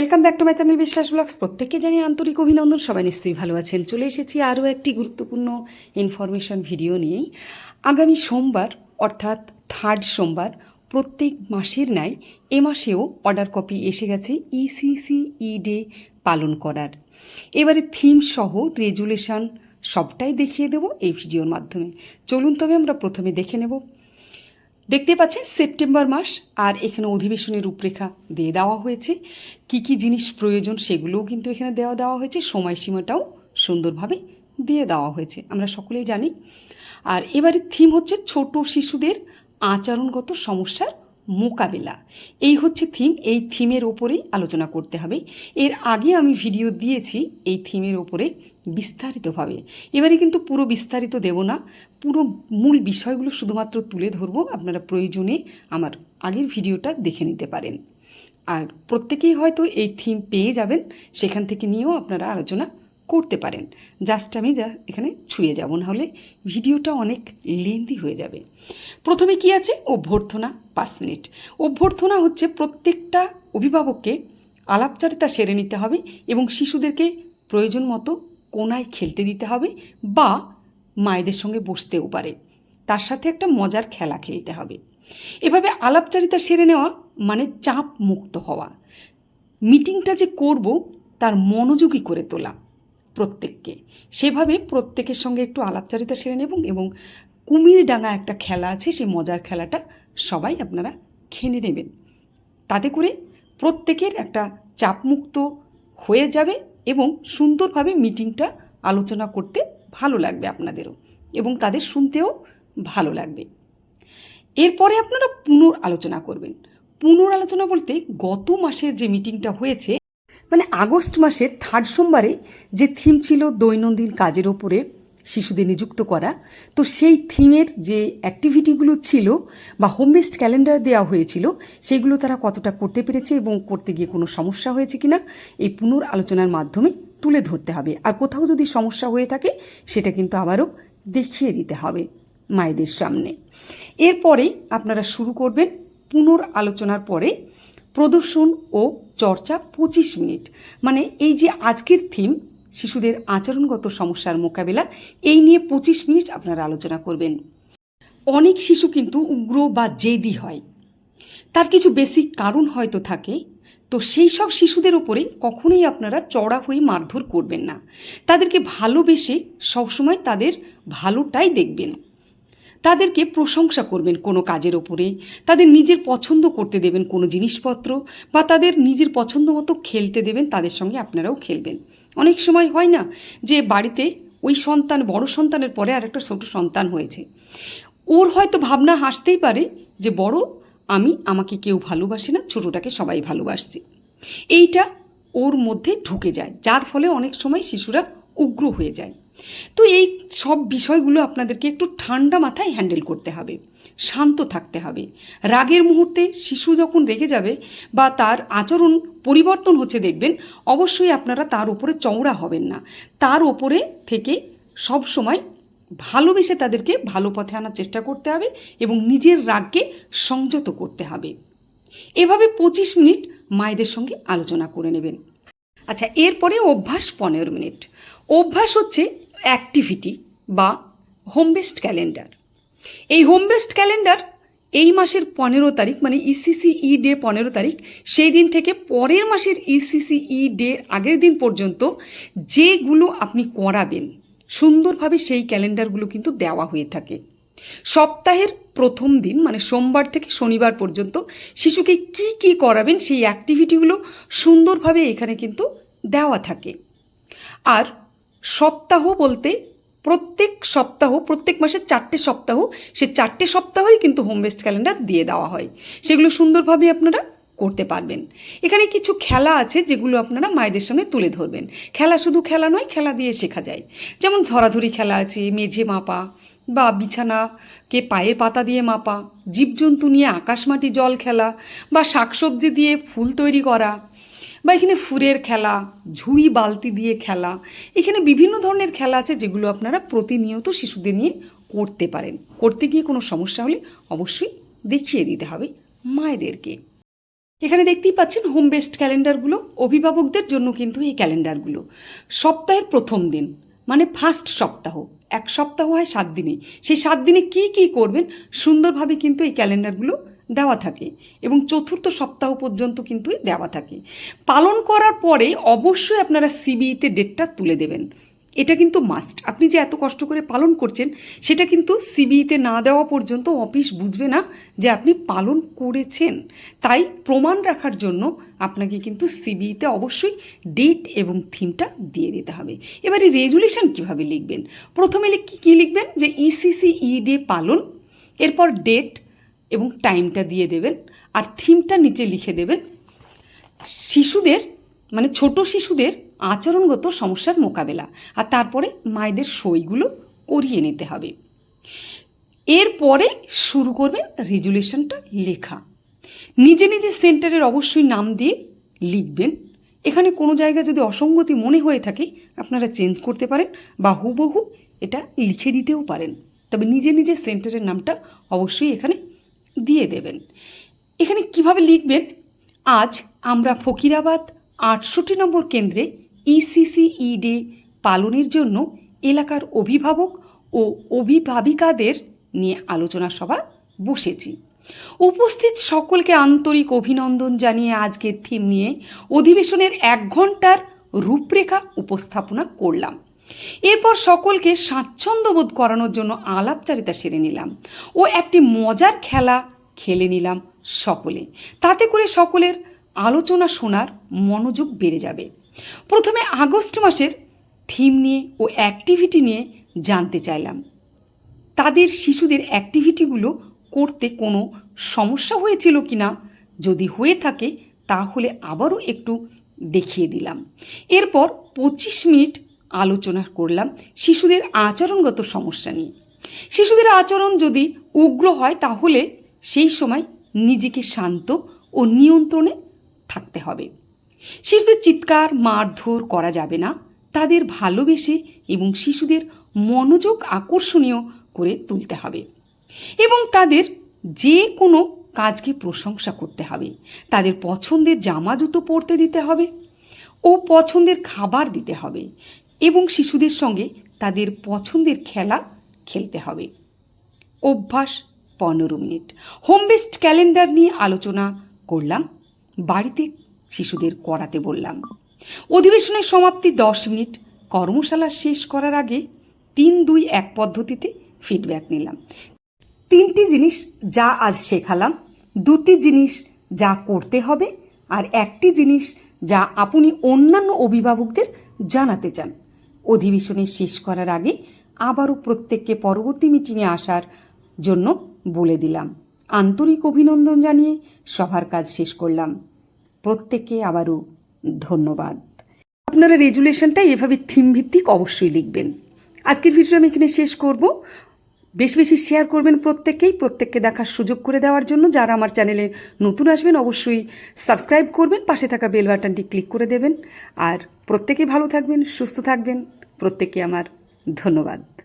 Welcome back to my channel Biswas blogs প্রত্যেককে জানি আন্তরিক অভিনন্দন, সবাই নিশ্চয়ই ভালো আছেন। চলে এসেছি আরও একটি গুরুত্বপূর্ণ ইনফরমেশন ভিডিও নিয়েই। আগামী সোমবার, অর্থাৎ থার্ড সোমবার, প্রত্যেক মাসের ন্যায় এ মাসেও অর্ডার কপি এসে গেছে E ইসিসি ই ডে পালন করার। এবারে থিম সহ রেজুলেশন সবটাই দেখিয়ে দেবো এই ভিডিওর মাধ্যমে। চলুন তবে আমরা প্রথমে দেখে নেব। দেখতে পাচ্ছেন সেপ্টেম্বর মাস, আর এখানে অধিবেশনের রূপরেখা দিয়ে দেওয়া হয়েছে। কি কি জিনিস প্রয়োজন সেগুলোও কিন্তু এখানে দেওয়া দেওয়া হয়েছে। সময়সীমাটাও সুন্দরভাবে দিয়ে দেওয়া হয়েছে, আমরা সকলেই জানি। আর এবারে থিম হচ্ছে ছোট শিশুদের আচরণগত সমস্যার মোকাবেলা। এই হচ্ছে থিম এই থিমের ওপরেই আলোচনা করতে হবে। এর আগে আমি ভিডিও দিয়েছি এই থিমের ওপরে বিস্তারিতভাবে। এবারে কিন্তু পুরো বিস্তারিত দেব না পুরো মূল বিষয়গুলো শুধুমাত্র তুলে ধরবো, আপনারা প্রয়োজনে আমার আগের ভিডিওটা দেখে নিতে পারেন। আর প্রত্যেকেই হয়তো এই থিম পেয়ে যাবেন, সেখান থেকে নিয়েও আপনারা আলোচনা করতে পারেন। জাস্ট আমি যা এখানে ছুঁয়ে যাব, নাহলে ভিডিওটা অনেক লেন্দি হয়ে যাবে। প্রথমে কি আছে? অভ্যর্থনা, পাঁচ মিনিট। অভ্যর্থনা হচ্ছে প্রত্যেকটা অভিভাবককে আলাপচারিতা সেরে নিতে হবে এবং শিশুদেরকে প্রয়োজন মতো কোনায় খেলতে দিতে হবে বা মায়েদের সঙ্গে বসতেও পারে। তার সাথে একটা মজার খেলা খেলতে হবে। এভাবে আলাপচারিতা সেরে নেওয়া মানে চাপ মুক্ত হওয়া। মিটিংটা যে করব, তার মনোযোগী করে তোলা প্রত্যেককে। সেভাবে প্রত্যেকের সঙ্গে একটু আলাপচারিতা সেরে নেব এবং কুমির ডাঙা একটা খেলা আছে, সেই মজার খেলাটা সবাই আপনারা খেলে নেবেন। তাতে করে প্রত্যেকের একটা চাপমুক্ত হয়ে যাবে এবং সুন্দরভাবে মিটিংটা আলোচনা করতে ভালো লাগবে আপনাদেরও এবং তাদের শুনতেও ভালো লাগবে। এরপরে আপনারা পুনর আলোচনা করবেন। পুনর আলোচনা বলতে গত মাসের যে মিটিংটা হয়েছে মানে আগস্ট মাসের থার্ড সোমবারে যে থিম ছিল দৈনন্দিন কাজের ওপরে শিশুদের নিযুক্ত করা, তো সেই থিমের যে অ্যাক্টিভিটিগুলো ছিল বা হোম বেসড ক্যালেন্ডার দেওয়া হয়েছিল, সেগুলো তারা কতটা করতে পেরেছে এবং করতে গিয়ে কোনো সমস্যা হয়েছে কিনা, এই পুনর আলোচনার মাধ্যমে তুলে ধরতে হবে। আর কোথাও যদি সমস্যা হয়ে থাকে, সেটা কিন্তু আবারও দেখিয়ে দিতে হবে মায়েদের সামনে। এরপরেই আপনারা শুরু করবেন পুনর আলোচনার পরে প্রদর্শন ও চর্চা পঁচিশ মিনিট। মানে এই যে আজকের থিম শিশুদের আচরণগত সমস্যার মোকাবেলা, এই নিয়ে পঁচিশ মিনিট আপনারা আলোচনা করবেন। অনেক শিশু কিন্তু উগ্র বা জেদি হয়। তার কিছু বেসিক কারণ হয়তো থাকে তো সেই সব শিশুদের ওপরে কখনোই আপনারা চড়া হয়ে মারধর করবেন না। তাদেরকে ভালোবেসে সবসময় তাদের ভালোটাই দেখবেন। তাদেরকে প্রশংসা করবেন কোনো কাজের ওপরে, তাদের নিজের পছন্দ করতে দেবেন কোনো জিনিসপত্র বা তাদের নিজের পছন্দ মতো খেলতে দেবেন, তাদের সঙ্গে আপনারাও খেলবেন। অনেক সময় হয় না যে বাড়িতে ওই সন্তান বড় সন্তানের পরে আর একটা ছোট সন্তান হয়েছে। ওর হয়তো ভাবনা হাসতেই পারে যে বড় আমি আমাকে কেউ ভালোবাসে না, ছোটোটাকে সবাই ভালোবাসছে। এইটা ওর মধ্যে ঢুকে যায়, যার ফলে অনেক সময় শিশুরা উগ্র হয়ে যায়। তো এই সব বিষয়গুলো আপনাদেরকে একটু ঠান্ডা মাথায় হ্যান্ডেল করতে হবে, শান্ত থাকতে হবে। রাগের মুহূর্তে শিশু যখন রেগে যাবে বা তার আচরণ পরিবর্তন হচ্ছে দেখবেন, অবশ্যই আপনারা তার উপরে চওড়া হবেন না। তার ওপরে থেকে সব সময় ভালোবেসে তাদেরকে ভালো পথে আনার চেষ্টা করতে হবে এবং নিজের রাগকে সংযত করতে হবে। এভাবে পঁচিশ মিনিট মায়েদের সঙ্গে আলোচনা করে নেবেন। আচ্ছা এরপরে অভ্যাস পনেরো মিনিট। অভ্যাস হচ্ছে অ্যাক্টিভিটি বা হোম বেসড ক্যালেন্ডার এই হোম বেসড ক্যালেন্ডার এই মাসের পনেরো তারিখ মানে ইসিসি ই ডে পনেরো তারিখ, সেই দিন থেকে পরের মাসের ইসিসি ই ডে আগের দিন পর্যন্ত যেগুলো আপনি করাবেন সুন্দরভাবে সেই ক্যালেন্ডারগুলো কিন্তু দেওয়া হয়ে থাকে। সপ্তাহের প্রথম দিন মানে সোমবার থেকে শনিবার পর্যন্ত, শিশুকে কি কি করাবেন সেই অ্যাক্টিভিটিগুলো সুন্দরভাবে এখানে কিন্তু দেওয়া থাকে। আর সপ্তাহ বলতে প্রত্যেক সপ্তাহ, প্রত্যেক মাসের চারটে সপ্তাহ, সে চারটে সপ্তাহই কিন্তু হোম বেসড ক্যালেন্ডার দিয়ে দেওয়া হয়। সেগুলো সুন্দরভাবে আপনারা করতে পারবেন। এখানে কিছু খেলা আছে যেগুলো আপনারা মায়েদের সামনে তুলে ধরবেন। খেলা শুধু খেলা নয়, খেলা দিয়ে শেখা যায়। যেমন ধরাধরি খেলা আছে, মেঝে মাপা বা বিছানাকে পায়ে পাতা দিয়ে মাপা, জীবজন্তু নিয়ে আকাশমাটি জল খেলা বা শাকসবজি দিয়ে ফুল তৈরি করা বা এখানে ফুরের খেলা, ঝুড়ি বালতি দিয়ে খেলা। এখানে বিভিন্ন ধরনের খেলা আছে যেগুলো আপনারা প্রতিনিয়ত শিশুদের নিয়ে করতে পারেন। করতে গিয়ে কোনো সমস্যা হলে অবশ্যই দেখিয়ে দিতে হবে মায়েদেরকে। এখানে দেখতেই পাচ্ছেন হোম বেসড ক্যালেন্ডারগুলো অভিভাবকদের জন্য কিন্তু এই ক্যালেন্ডারগুলো সপ্তাহের প্রথম দিন মানে ফার্স্ট সপ্তাহ। এক সপ্তাহ হয় সাত দিনে। সেই সাত দিনে কি কি করবেন, সুন্দরভাবে কিন্তু এই ক্যালেন্ডারগুলো দেওয়া থাকে। এবং চতুর্থ সপ্তাহ পর্যন্ত কিন্তু দেওয়া থাকে। পালন করার পরে অবশ্যই আপনারা সিবিইতে ডেটটা তুলে দেবেন। এটা কিন্তু মাস্ট আপনি যে এত কষ্ট করে পালন করছেন, সেটা কিন্তু সিবিইতে না দেওয়া পর্যন্ত অফিস বুঝবে না যে আপনি পালন করেছেন। তাই প্রমাণ রাখার জন্য আপনাকে কিন্তু সিবিইতে অবশ্যই ডেট এবং থিমটা দিয়ে দিতে হবে। এবারে রেজুলেশন কীভাবে লিখবেন? প্রথমে কি, কী লিখবেন? যে E ইসিসি ই ডে পালন, এরপর ডেট এবং টাইমটা দিয়ে দেবেন, আর থিমটা নিচে লিখে দেবেন শিশুদের মানে ছোট শিশুদের আচরণগত সমস্যার মোকাবেলা আর তারপরে মায়েদের সইগুলো করিয়ে নিতে হবে। এরপরে শুরু করবেন রেজুলেশনটা লেখা। নিজে নিজে সেন্টারের অবশ্যই নাম দিয়ে লিখবেন। এখানে কোনো জায়গায় যদি অসঙ্গতি মনে হয়ে থাকে, আপনারা চেঞ্জ করতে পারেন বা হুবহু এটা লিখে দিতেও পারেন। তবে নিজে নিজে সেন্টারের নামটা অবশ্যই এখানে দিয়ে দেবেন। এখানে কীভাবে লিখবেন? আজ আমরা ফকিরাবাদ আটষট্টি নম্বর কেন্দ্রে ইসিসিই ডে পালনের জন্য এলাকার অভিভাবক ও অভিভাবিকাদের নিয়ে আলোচনা সভা বসেছি। উপস্থিত সকলকে আন্তরিক অভিনন্দন জানিয়ে আজকের থিম নিয়ে অধিবেশনের এক ঘণ্টার রূপরেখা উপস্থাপনা করলাম। এরপর সকলকে স্বাচ্ছন্দ্যবোধ করানোর জন্য আলাপচারিতা সেরে নিলাম ও একটি মজার খেলা খেলে নিলাম সকলে। তাতে করে সকলের আলোচনা শোনার মনোযোগ বেড়ে যাবে। প্রথমে আগস্ট মাসের থিম নিয়ে ও অ্যাক্টিভিটি নিয়ে জানতে চাইলাম। তাদের শিশুদের অ্যাক্টিভিটিগুলো করতে কোনো সমস্যা হয়েছিল কি না যদি হয়ে থাকে, তাহলে আবারও একটু দেখিয়ে দিলাম। এরপর পঁচিশ মিনিট আলোচনা করলাম শিশুদের আচরণগত সমস্যা নিয়ে। শিশুদের আচরণ যদি উগ্র হয়, তাহলে সেই সময় নিজেকে শান্ত ও নিয়ন্ত্রণে থাকতে হবে। শিশুদের চিৎকার, মারধর করা যাবে না। তাদের ভালোবেসে এবং শিশুদের মনোযোগ আকর্ষণীয় করে তুলতে হবে এবং তাদের যে কোনো কাজকে প্রশংসা করতে হবে। তাদের পছন্দের জামা জুতো পরতে দিতে হবে ও পছন্দের খাবার দিতে হবে এবং শিশুদের সঙ্গে তাদের পছন্দের খেলা খেলতে হবে। অভ্যাস পনেরো মিনিট। হোম বেসড ক্যালেন্ডার নিয়ে আলোচনা করলাম। বাড়িতে শিশুদের করাতে বললাম। অধিবেশনের সমাপ্তি দশ মিনিট। কর্মশালা শেষ করার আগে তিন দুই এক পদ্ধতিতে ফিডব্যাক নিলাম। তিনটি জিনিস যা আজ শেখালাম, দুটি জিনিস যা করতে হবে আর একটি জিনিস যা আপনি অন্যান্য অভিভাবকদের জানাতে চান। অধিবেশনে শেষ করার আগে আবারও প্রত্যেককে পরবর্তী মিটিংয়ে আসার জন্য বলে দিলাম। আন্তরিক অভিনন্দন জানিয়ে সভার কাজ শেষ করলাম। প্রত্যেককে আবারও ধন্যবাদ। আপনারা রেজুলেশনটা এভাবে থিম ভিত্তিক অবশ্যই লিখবেন। আজকের ভিডিও আমি এখানে শেষ করব। বেশি বেশি শেয়ার করবেন প্রত্যেককেই, প্রত্যেককে দেখার সুযোগ করে দেওয়ার জন্য। যারা আমার চ্যানেলে নতুন আসবেন, অবশ্যই সাবস্ক্রাইব করবেন, পাশে থাকা বেল বাটনটি ক্লিক করে দেবেন। আর প্রত্যেকেই ভালো থাকবেন, সুস্থ থাকবেন। প্রত্যেককে আমার ধন্যবাদ।